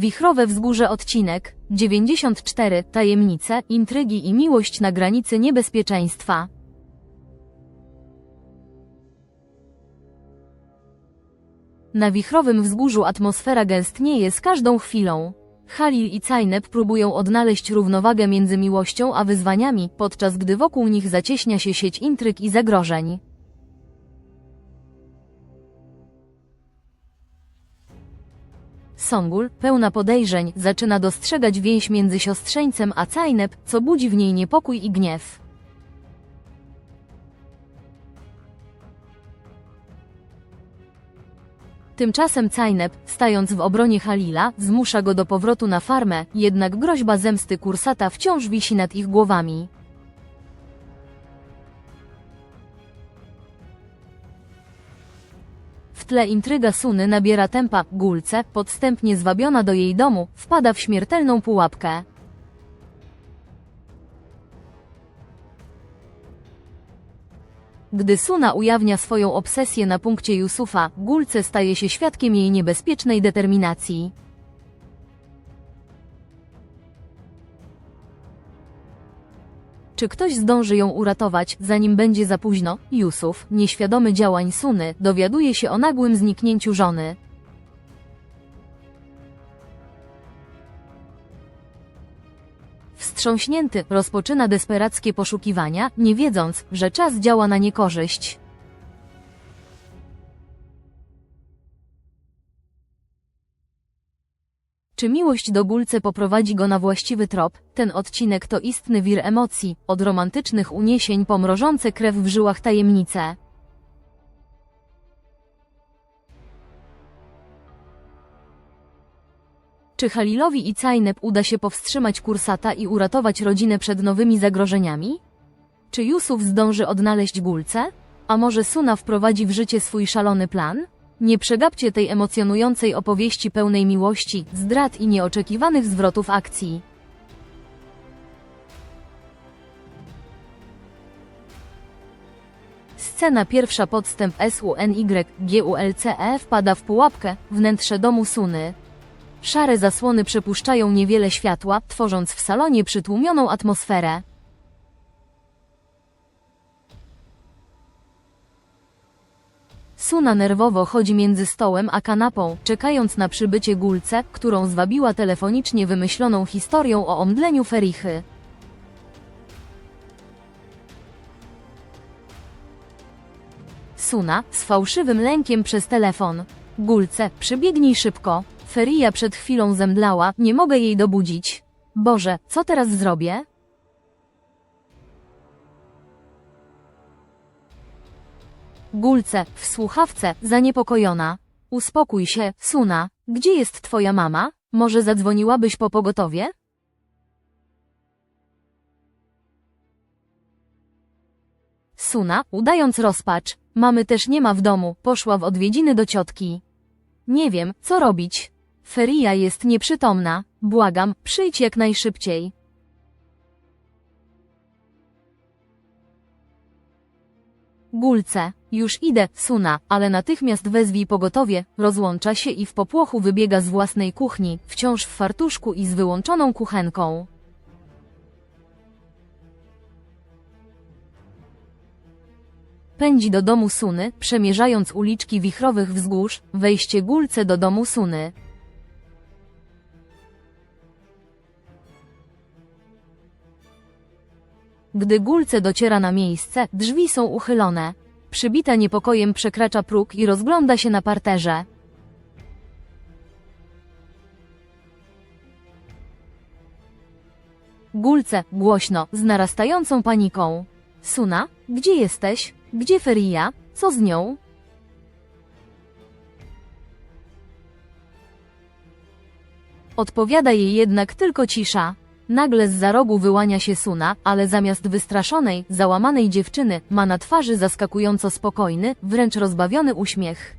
Wichrowe wzgórze odcinek 94 Tajemnice, intrygi i miłość na granicy niebezpieczeństwa. Na wichrowym wzgórzu atmosfera gęstnieje z każdą chwilą. Halil i Cajnep próbują odnaleźć równowagę między miłością a wyzwaniami, podczas gdy wokół nich zacieśnia się sieć intryg i zagrożeń. Songul, pełna podejrzeń, zaczyna dostrzegać więź między siostrzeńcem a Cajnep, co budzi w niej niepokój i gniew. Tymczasem Cajnep, stając w obronie Halila, zmusza go do powrotu na farmę, jednak groźba zemsty kursata wciąż wisi nad ich głowami. Tle intryga Suny nabiera tempa, Gulce, podstępnie zwabiona do jej domu, wpada w śmiertelną pułapkę. Gdy Suna ujawnia swoją obsesję na punkcie Yusufa, Gulce staje się świadkiem jej niebezpiecznej determinacji. Czy ktoś zdąży ją uratować, zanim będzie za późno? Yusuf, nieświadomy działań Suny, dowiaduje się o nagłym zniknięciu żony. Wstrząśnięty, rozpoczyna desperackie poszukiwania, nie wiedząc, że czas działa na niekorzyść. Czy miłość do Gulce poprowadzi go na właściwy trop? Ten odcinek to istny wir emocji, od romantycznych uniesień po mrożące krew w żyłach tajemnice. Czy Halilowi i Cajnep uda się powstrzymać kursata i uratować rodzinę przed nowymi zagrożeniami? Czy Yusuf zdąży odnaleźć Gulce? A może Suna wprowadzi w życie swój szalony plan? Nie przegapcie tej emocjonującej opowieści pełnej miłości, zdrad i nieoczekiwanych zwrotów akcji. Scena pierwsza podstęp SUNY-GULCE wpada w pułapkę, wnętrze domu Suny. Szare zasłony przepuszczają niewiele światła, tworząc w salonie przytłumioną atmosferę. Suna nerwowo chodzi między stołem a kanapą, czekając na przybycie Gulce, którą zwabiła telefonicznie wymyśloną historią o omdleniu Ferichy. Suna, z fałszywym lękiem przez telefon. Gulce, przybiegnij szybko. Feria przed chwilą zemdlała, nie mogę jej dobudzić. Boże, co teraz zrobię? Gulce, w słuchawce, zaniepokojona. Uspokój się, Suna. Gdzie jest twoja mama? Może zadzwoniłabyś po pogotowie? Suna, udając rozpacz, mamy też nie ma w domu, poszła w odwiedziny do ciotki. Nie wiem, co robić. Feria jest nieprzytomna. Błagam, przyjdź jak najszybciej. Gulce, już idę, Suna, ale natychmiast wezwij pogotowie, rozłącza się i w popłochu wybiega z własnej kuchni, wciąż w fartuszku i z wyłączoną kuchenką. Pędzi do domu Suny, przemierzając uliczki wichrowych wzgórz, wejście Gulce do domu Suny. Gdy Gulce dociera na miejsce, drzwi są uchylone. Przybita niepokojem przekracza próg i rozgląda się na parterze. Gulce, głośno, z narastającą paniką. Suna, gdzie jesteś? Gdzie Feria? Co z nią? Odpowiada jej jednak tylko cisza. Nagle z za rogu wyłania się Suna, ale zamiast wystraszonej, załamanej dziewczyny, ma na twarzy zaskakująco spokojny, wręcz rozbawiony uśmiech.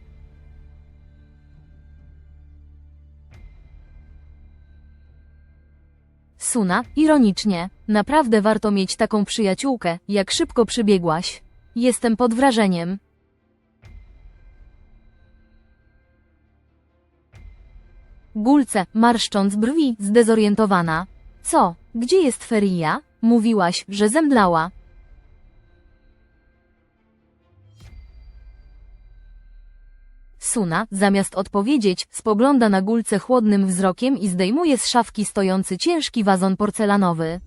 Suna, ironicznie, naprawdę warto mieć taką przyjaciółkę, jak szybko przybiegłaś. Jestem pod wrażeniem. Gulce, marszcząc brwi, zdezorientowana. Co? Gdzie jest Feria? Mówiłaś, że zemdlała. Suna, zamiast odpowiedzieć, spogląda na Gulce chłodnym wzrokiem i zdejmuje z szafki stojący ciężki wazon porcelanowy.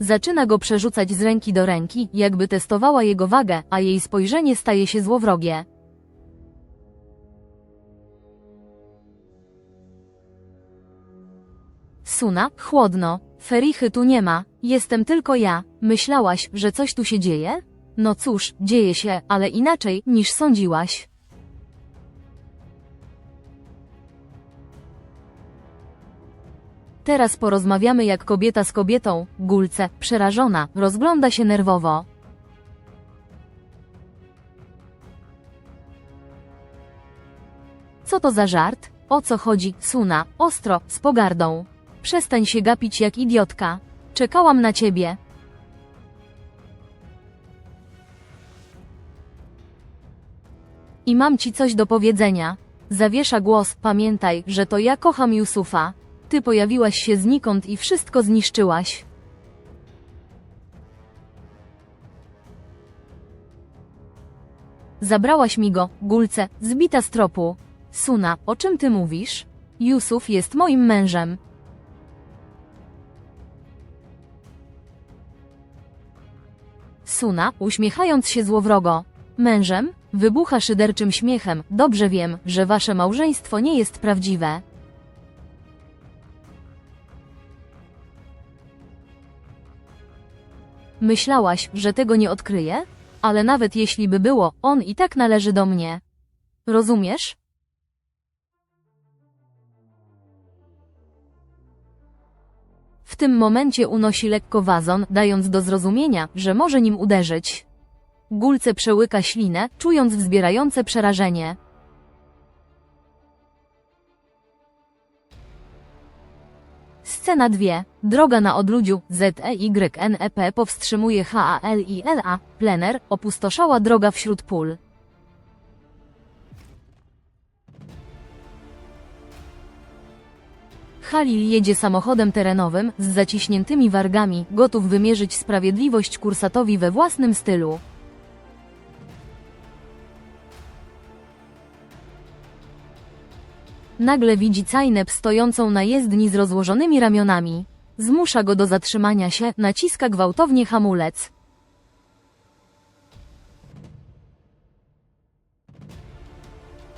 Zaczyna go przerzucać z ręki do ręki, jakby testowała jego wagę, a jej spojrzenie staje się złowrogie. Suna, chłodno. Ferichy tu nie ma, jestem tylko ja. Myślałaś, że coś tu się dzieje? No cóż, dzieje się, ale inaczej, niż sądziłaś. Teraz porozmawiamy jak kobieta z kobietą. Gulce, przerażona, rozgląda się nerwowo. Co to za żart? O co chodzi? Suna, ostro, z pogardą. Przestań się gapić jak idiotka. Czekałam na ciebie. I mam ci coś do powiedzenia. Zawiesza głos, pamiętaj, że to ja kocham Yusufa. Ty pojawiłaś się znikąd i wszystko zniszczyłaś. Zabrałaś mi go, gulce, zbita z tropu. Suna, o czym ty mówisz? Yusuf jest moim mężem. Suna, uśmiechając się złowrogo. Mężem? Wybucha szyderczym śmiechem. Dobrze wiem, że wasze małżeństwo nie jest prawdziwe. Myślałaś, że tego nie odkryję? Ale nawet jeśli by było, on i tak należy do mnie. Rozumiesz? W tym momencie unosi lekko wazon, dając do zrozumienia, że może nim uderzyć. Gulce przełyka ślinę, czując wzbierające przerażenie. Scena 2. Droga na odludziu, ZEYNEP powstrzymuje HALILA, plener, opustoszała droga wśród pól. Halil jedzie samochodem terenowym, z zaciśniętymi wargami, gotów wymierzyć sprawiedliwość kursatowi we własnym stylu. Nagle widzi Cajnep stojącą na jezdni z rozłożonymi ramionami. Zmusza go do zatrzymania się, naciska gwałtownie hamulec.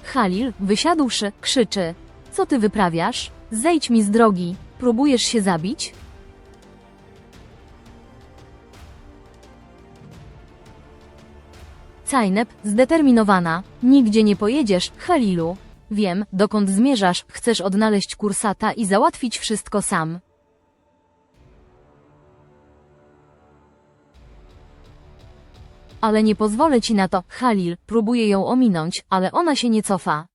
Halil, wysiadłszy, krzyczy. Co ty wyprawiasz? Zejdź mi z drogi. Próbujesz się zabić? Cajnep, zdeterminowana. Nigdzie nie pojedziesz, Halilu. Wiem, dokąd zmierzasz, chcesz odnaleźć kursata i załatwić wszystko sam. Ale nie pozwolę ci na to, Halil, próbuję ją ominąć, ale ona się nie cofa.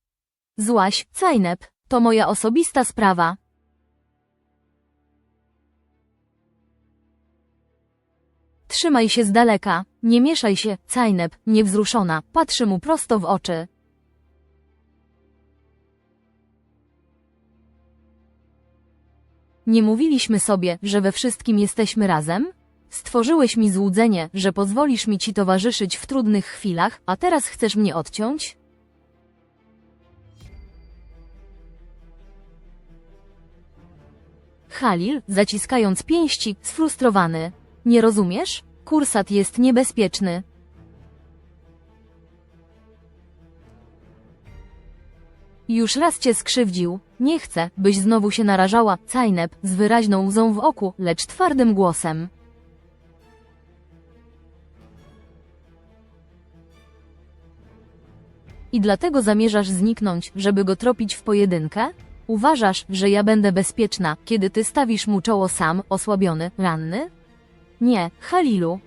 Złaś, Cajnep, to moja osobista sprawa. Trzymaj się z daleka, nie mieszaj się, Cajnep, niewzruszona, patrzy mu prosto w oczy. Nie mówiliśmy sobie, że we wszystkim jesteśmy razem? Stworzyłeś mi złudzenie, że pozwolisz mi ci towarzyszyć w trudnych chwilach, a teraz chcesz mnie odciąć? Halil, zaciskając pięści, sfrustrowany. Nie rozumiesz? Kursat jest niebezpieczny. Już raz cię skrzywdził. Nie chcę, byś znowu się narażała, Cajnep, z wyraźną łzą w oku, lecz twardym głosem. I dlatego zamierzasz zniknąć, żeby go tropić w pojedynkę? Uważasz, że ja będę bezpieczna, kiedy ty stawisz mu czoło sam, osłabiony, ranny? Nie, Halilu.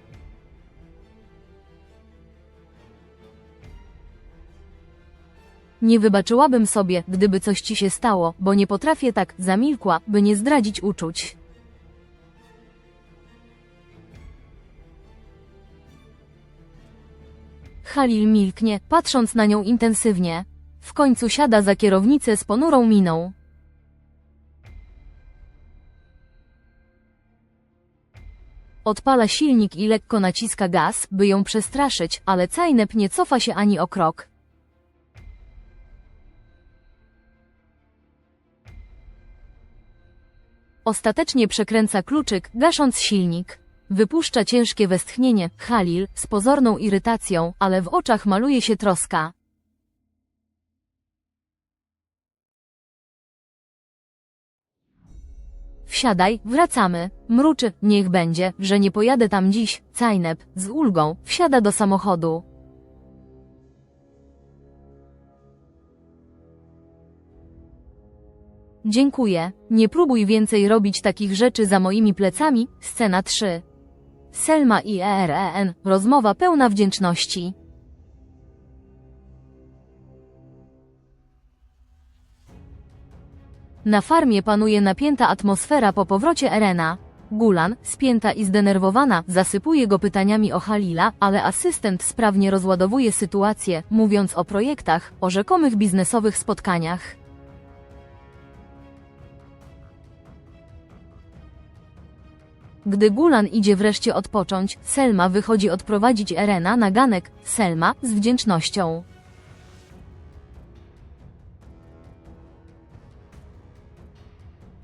Nie wybaczyłabym sobie, gdyby coś ci się stało, bo nie potrafię tak, zamilkła, by nie zdradzić uczuć. Halil milknie, patrząc na nią intensywnie. W końcu siada za kierownicę z ponurą miną. Odpala silnik i lekko naciska gaz, by ją przestraszyć, ale Cajnep nie cofa się ani o krok. Ostatecznie przekręca kluczyk, gasząc silnik. Wypuszcza ciężkie westchnienie, Halil, z pozorną irytacją, ale w oczach maluje się troska. Wsiadaj, wracamy. Mruczy, niech będzie, że nie pojadę tam dziś. Cajnep, z ulgą, wsiada do samochodu. Dziękuję. Nie próbuj więcej robić takich rzeczy za moimi plecami. Scena 3. Selma i EREN. Rozmowa pełna wdzięczności. Na farmie panuje napięta atmosfera po powrocie Erena. Gulan, spięta i zdenerwowana, zasypuje go pytaniami o Halila, ale asystent sprawnie rozładowuje sytuację, mówiąc o projektach, o rzekomych biznesowych spotkaniach. Gdy Gulan idzie wreszcie odpocząć, Selma wychodzi odprowadzić Erena na ganek. Selma, z wdzięcznością.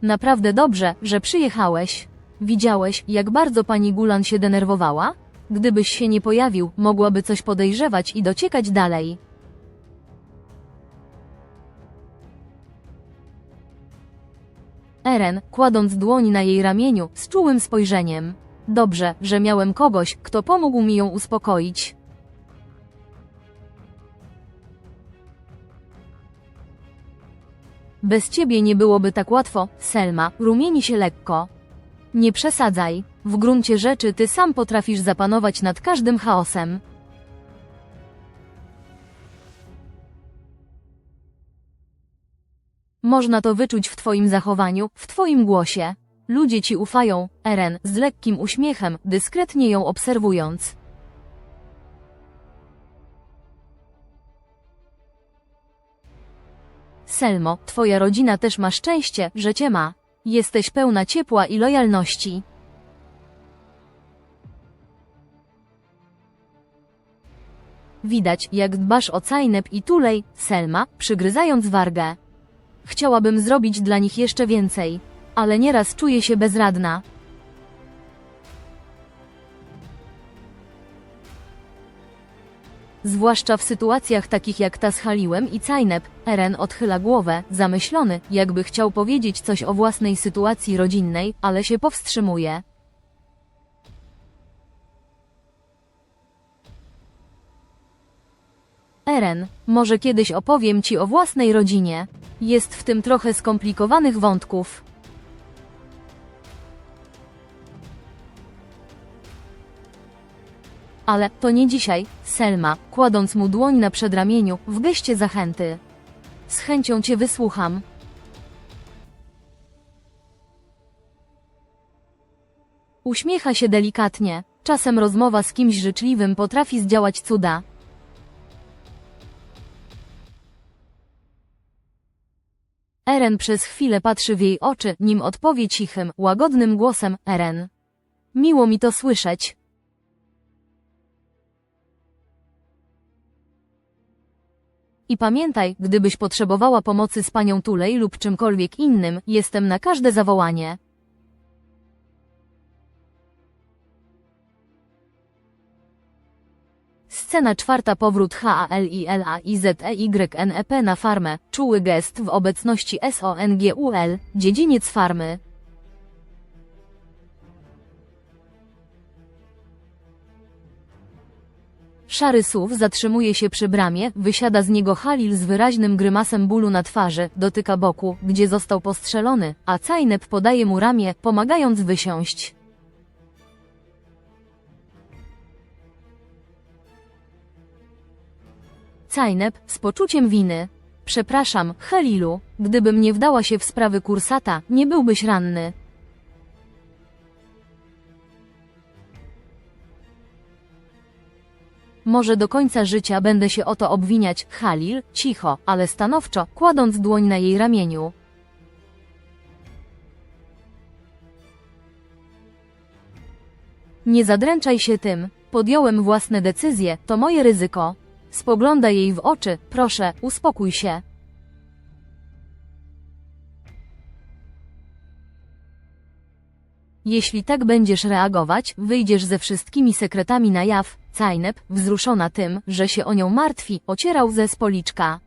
Naprawdę dobrze, że przyjechałeś. Widziałeś, jak bardzo pani Gulan się denerwowała? Gdybyś się nie pojawił, mogłaby coś podejrzewać i dociekać dalej. Eren, kładąc dłoń na jej ramieniu, z czułym spojrzeniem. Dobrze, że miałem kogoś, kto pomógł mi ją uspokoić. Bez ciebie nie byłoby tak łatwo, Selma, rumieni się lekko. Nie przesadzaj, w gruncie rzeczy ty sam potrafisz zapanować nad każdym chaosem. Można to wyczuć w twoim zachowaniu, w twoim głosie. Ludzie ci ufają, Eren, z lekkim uśmiechem, dyskretnie ją obserwując. Selmo, twoja rodzina też ma szczęście, że cię ma. Jesteś pełna ciepła i lojalności. Widać, jak dbasz o Cajnep i Tulej, Selma, przygryzając wargę. Chciałabym zrobić dla nich jeszcze więcej, ale nieraz czuję się bezradna. Zwłaszcza w sytuacjach takich jak ta z Haliłem i Cajnep, Eren odchyla głowę, zamyślony, jakby chciał powiedzieć coś o własnej sytuacji rodzinnej, ale się powstrzymuje. Eren, może kiedyś opowiem ci o własnej rodzinie. Jest w tym trochę skomplikowanych wątków. Ale to nie dzisiaj, Selma, kładąc mu dłoń na przedramieniu, w geście zachęty. Z chęcią cię wysłucham. Uśmiecha się delikatnie. Czasem rozmowa z kimś życzliwym potrafi zdziałać cuda. Eren przez chwilę patrzy w jej oczy, nim odpowie cichym, łagodnym głosem, Eren. Miło mi to słyszeć. I pamiętaj, gdybyś potrzebowała pomocy z panią Tulej lub czymkolwiek innym, jestem na każde zawołanie. Scena czwarta powrót HALILAIZEYNEP na farmę, czuły gest w obecności SONGUL, dziedziniec farmy. Szary SUV zatrzymuje się przy bramie, wysiada z niego Halil z wyraźnym grymasem bólu na twarzy, dotyka boku, gdzie został postrzelony, a Cajnep podaje mu ramię, pomagając wysiąść. Cajnep, z poczuciem winy. Przepraszam, Halilu, gdybym nie wdała się w sprawy kursata, nie byłbyś ranny. Może do końca życia będę się o to obwiniać, Halil, cicho, ale stanowczo, kładąc dłoń na jej ramieniu. Nie zadręczaj się tym, podjąłem własne decyzje, to moje ryzyko. Spoglądaj jej w oczy, proszę, uspokój się. Jeśli tak będziesz reagować, wyjdziesz ze wszystkimi sekretami na jaw. Cajnep, wzruszona tym, że się o nią martwi, ocierał ze z policzka.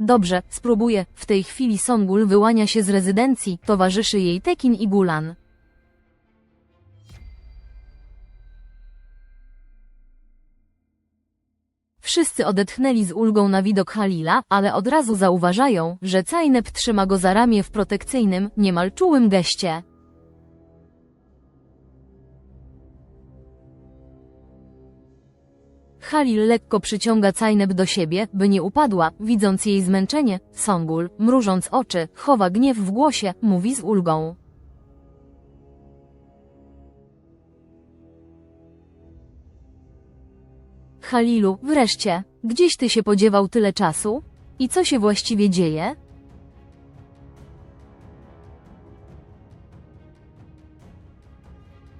Dobrze, spróbuję. W tej chwili Songul wyłania się z rezydencji, towarzyszy jej Tekin i Gulan. Wszyscy odetchnęli z ulgą na widok Halila, ale od razu zauważają, że Cajnep trzyma go za ramię w protekcyjnym, niemal czułym geście. Halil lekko przyciąga Cajnep do siebie, by nie upadła, widząc jej zmęczenie. Songul, mrużąc oczy, chowa gniew w głosie, mówi z ulgą. Halilu, wreszcie, gdzieś ty się podziewał tyle czasu? I co się właściwie dzieje?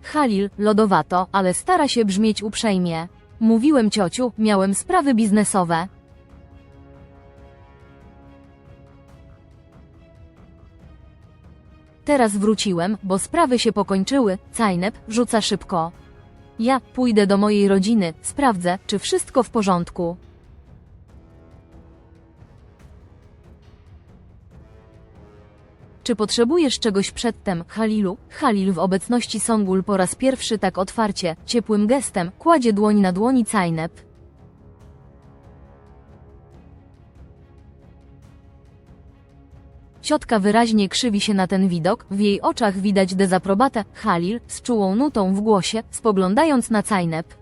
Halil, lodowato, ale stara się brzmieć uprzejmie. Mówiłem ciociu, miałem sprawy biznesowe. Teraz wróciłem, bo sprawy się pokończyły, Cajnep rzuca szybko. Ja pójdę do mojej rodziny, sprawdzę, czy wszystko w porządku. Czy potrzebujesz czegoś przedtem, Halilu? Halil w obecności Songul po raz pierwszy tak otwarcie, ciepłym gestem, kładzie dłoń na dłoni Cajnep. Ciotka wyraźnie krzywi się na ten widok, w jej oczach widać dezaprobatę, Halil, z czułą nutą w głosie, spoglądając na Cajnep.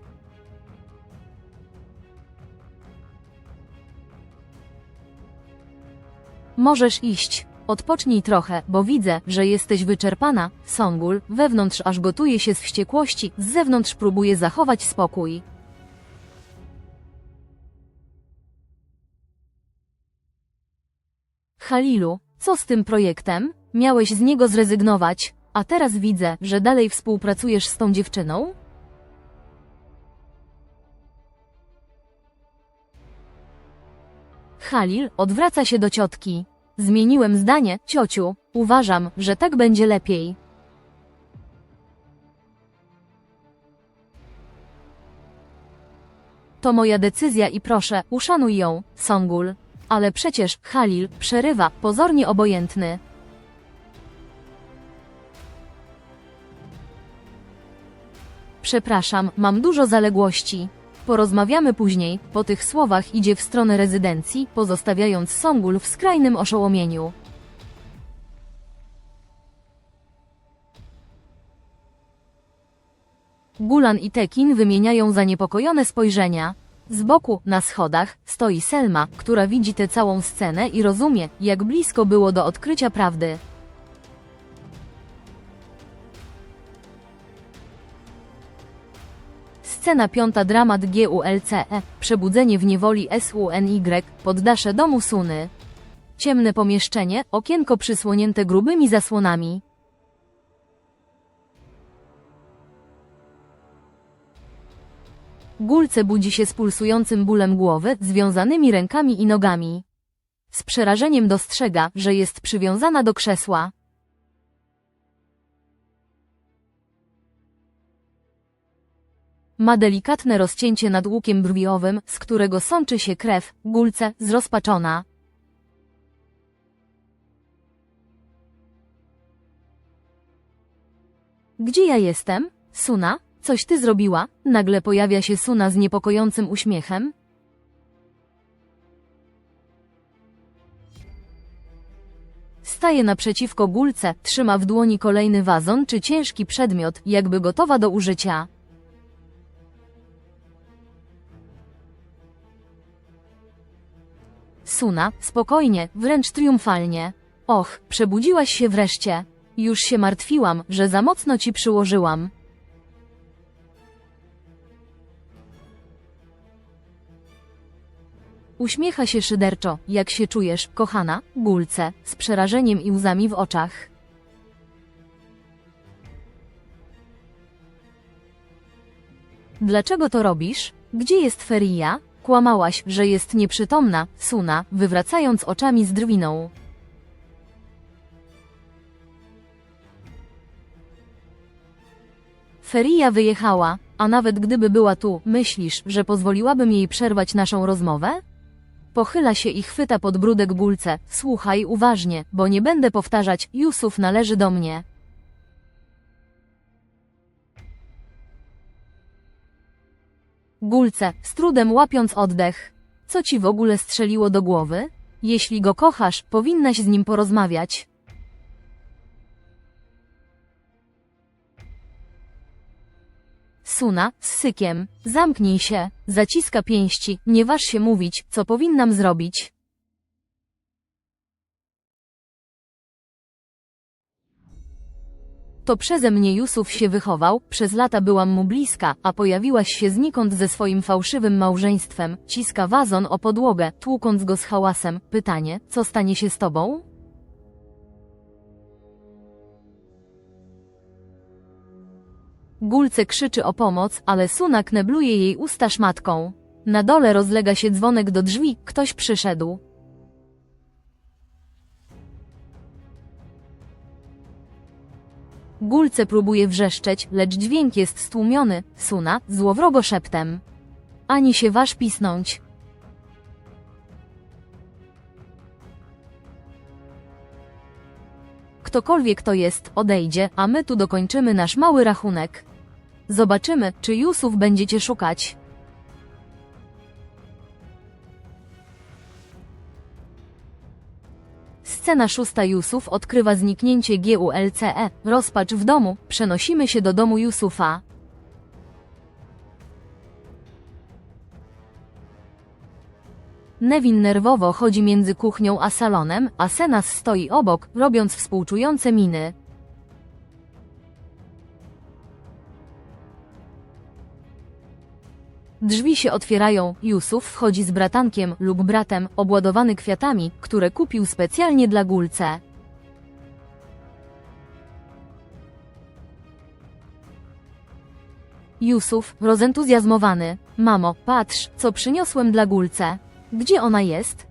Możesz iść. Odpocznij trochę, bo widzę, że jesteś wyczerpana. Songul, wewnątrz aż gotuje się z wściekłości, z zewnątrz próbuje zachować spokój. Halilu, co z tym projektem? Miałeś z niego zrezygnować, a teraz widzę, że dalej współpracujesz z tą dziewczyną? Halil odwraca się do ciotki. Zmieniłem zdanie, ciociu. Uważam, że tak będzie lepiej. To moja decyzja i proszę, uszanuj ją, Songul. Ale przecież, Halil, przerywa, pozornie obojętny. Przepraszam, mam dużo zaległości. Porozmawiamy później. Po tych słowach idzie w stronę rezydencji, pozostawiając Songul w skrajnym oszołomieniu. Gulan i Tekin wymieniają zaniepokojone spojrzenia. Z boku, na schodach, stoi Selma, która widzi tę całą scenę i rozumie, jak blisko było do odkrycia prawdy. Scena piąta dramat GULCE, przebudzenie w niewoli SUNY, poddasze domu Suny. Ciemne pomieszczenie, okienko przysłonięte grubymi zasłonami. Gulce budzi się z pulsującym bólem głowy, związanymi rękami i nogami. Z przerażeniem dostrzega, że jest przywiązana do krzesła. Ma delikatne rozcięcie nad łukiem brwiowym, z którego sączy się krew, gulce, zrozpaczona. Gdzie ja jestem? Suna? Coś ty zrobiła? Nagle pojawia się Suna z niepokojącym uśmiechem. Staje naprzeciwko gulce, trzyma w dłoni kolejny wazon czy ciężki przedmiot, jakby gotowa do użycia. Suna, spokojnie, wręcz triumfalnie. Och, przebudziłaś się wreszcie. Już się martwiłam, że za mocno ci przyłożyłam. Uśmiecha się szyderczo, jak się czujesz, kochana, gulce, z przerażeniem i łzami w oczach. Dlaczego to robisz? Gdzie jest Feria? Kłamałaś, że jest nieprzytomna, Suna, wywracając oczami z drwiną. Feria wyjechała, a nawet gdyby była tu, myślisz, że pozwoliłabym jej przerwać naszą rozmowę? Pochyla się i chwyta podbródek gulce. Słuchaj uważnie, bo nie będę powtarzać, Jusuf należy do mnie. Gulce, z trudem łapiąc oddech. Co ci w ogóle strzeliło do głowy? Jeśli go kochasz, powinnaś z nim porozmawiać. Suna, z sykiem, zamknij się, zaciska pięści, nie waż się mówić, co powinnam zrobić. To przeze mnie Jusuf się wychował, przez lata byłam mu bliska, a pojawiłaś się znikąd ze swoim fałszywym małżeństwem, ciska wazon o podłogę, tłukąc go z hałasem. Pytanie, co stanie się z tobą? Gulce krzyczy o pomoc, ale Suna knebluje jej usta szmatką. Na dole rozlega się dzwonek do drzwi, ktoś przyszedł. Gulce próbuje wrzeszczeć, lecz dźwięk jest stłumiony, Suna, złowrogo szeptem. Ani się waż pisnąć. Ktokolwiek to jest, odejdzie, a my tu dokończymy nasz mały rachunek. Zobaczymy, czy Jusuf będzie cię szukać. Scena szósta Jusuf odkrywa zniknięcie GULCE. Rozpacz w domu. Przenosimy się do domu Jusufa. Nevin nerwowo chodzi między kuchnią a salonem, a Senas stoi obok, robiąc współczujące miny. Drzwi się otwierają, Jusuf wchodzi z bratankiem lub bratem, obładowany kwiatami, które kupił specjalnie dla gulce. Jusuf, rozentuzjazmowany. Mamo, patrz, co przyniosłem dla gulce. Gdzie ona jest?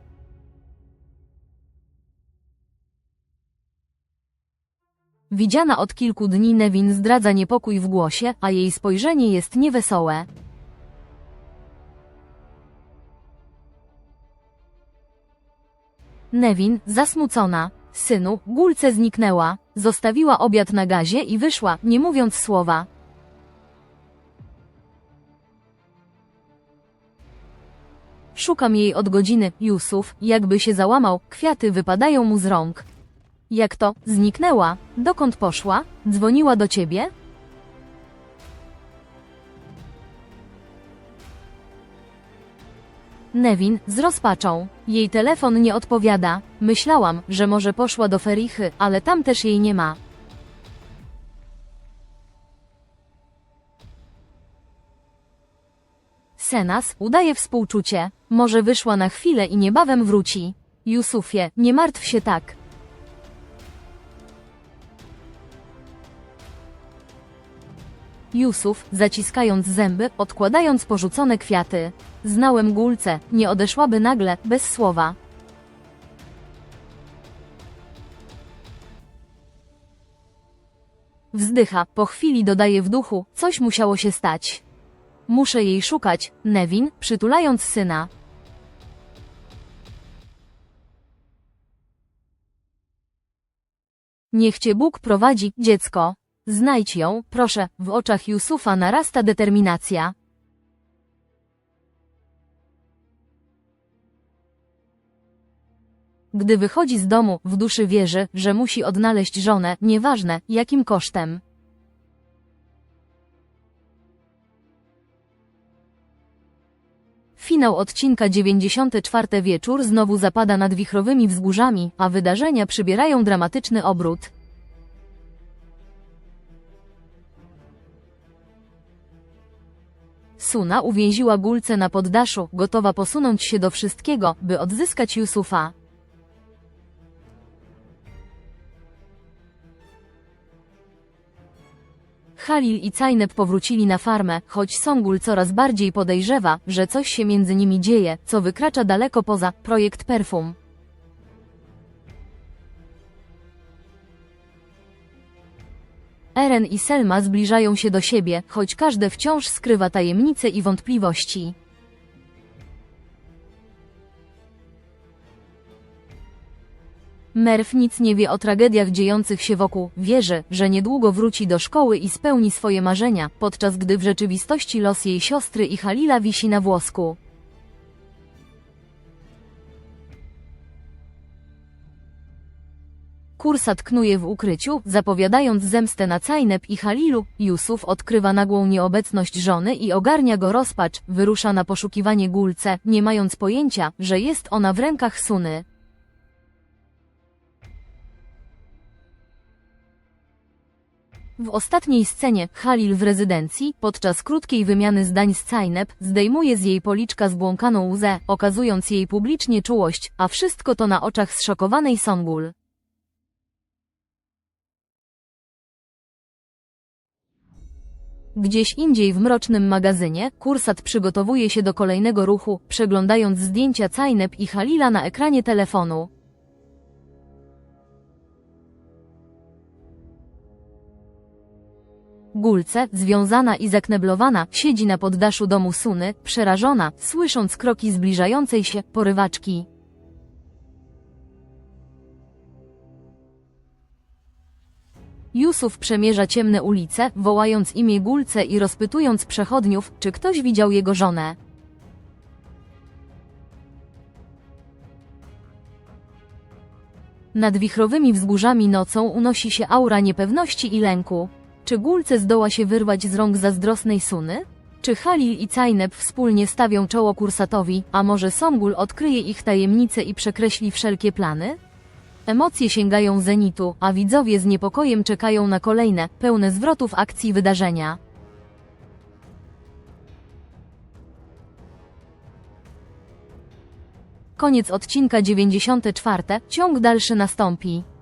Widziana od kilku dni Nevin zdradza niepokój w głosie, a jej spojrzenie jest niewesołe. Nevin, zasmucona. Synu, gulce zniknęła. Zostawiła obiad na gazie i wyszła, nie mówiąc słowa. Szukam jej od godziny, Jusuf, jakby się załamał, kwiaty wypadają mu z rąk. Jak to, zniknęła? Dokąd poszła? Dzwoniła do ciebie? Nevin, z rozpaczą. Jej telefon nie odpowiada. Myślałam, że może poszła do Ferichy, ale tam też jej nie ma. Senas udaje współczucie. Może wyszła na chwilę i niebawem wróci. Jusufie, nie martw się tak. Jusuf, zaciskając zęby, odkładając porzucone kwiaty. Znałem gulce, nie odeszłaby nagle, bez słowa. Wzdycha, po chwili dodaje w duchu, coś musiało się stać. Muszę jej szukać, Nevin, przytulając syna. Niech cię Bóg prowadzi, dziecko. Znajdź ją, proszę, w oczach Jusufa narasta determinacja. Gdy wychodzi z domu, w duszy wierzy, że musi odnaleźć żonę, nieważne jakim kosztem. Finał odcinka 94 wieczór znowu zapada nad wichrowymi wzgórzami, a wydarzenia przybierają dramatyczny obrót. Suna uwięziła gulce na poddaszu, gotowa posunąć się do wszystkiego, by odzyskać Yusufa. Halil i Cajnep powrócili na farmę, choć Songul coraz bardziej podejrzewa, że coś się między nimi dzieje, co wykracza daleko poza projekt perfum. Eren i Selma zbliżają się do siebie, choć każde wciąż skrywa tajemnice i wątpliwości. Merv nic nie wie o tragediach dziejących się wokół, wierzy, że niedługo wróci do szkoły i spełni swoje marzenia, podczas gdy w rzeczywistości los jej siostry i Halila wisi na włosku. Kursat knuje w ukryciu, zapowiadając zemstę na Cajnep i Halilu. Jusuf odkrywa nagłą nieobecność żony i ogarnia go rozpacz, wyrusza na poszukiwanie Gulce, nie mając pojęcia, że jest ona w rękach Suny. W ostatniej scenie Halil w rezydencji, podczas krótkiej wymiany zdań z Cajnep, zdejmuje z jej policzka zbłąkaną łzę, okazując jej publicznie czułość, a wszystko to na oczach zszokowanej Songul. Gdzieś indziej w mrocznym magazynie, Kursat przygotowuje się do kolejnego ruchu, przeglądając zdjęcia Cajnep i Halila na ekranie telefonu. Gulce, związana i zakneblowana, siedzi na poddaszu domu Suny, przerażona, słysząc kroki zbliżającej się porywaczki. Jusuf przemierza ciemne ulice, wołając imię Gulce i rozpytując przechodniów, czy ktoś widział jego żonę. Nad wichrowymi wzgórzami nocą unosi się aura niepewności i lęku. Czy Gulce zdoła się wyrwać z rąk zazdrosnej Suny? Czy Halil i Cajnep wspólnie stawią czoło kursatowi, a może Songul odkryje ich tajemnice i przekreśli wszelkie plany? Emocje sięgają zenitu, a widzowie z niepokojem czekają na kolejne, pełne zwrotów akcji wydarzenia. Koniec odcinka 94, ciąg dalszy nastąpi.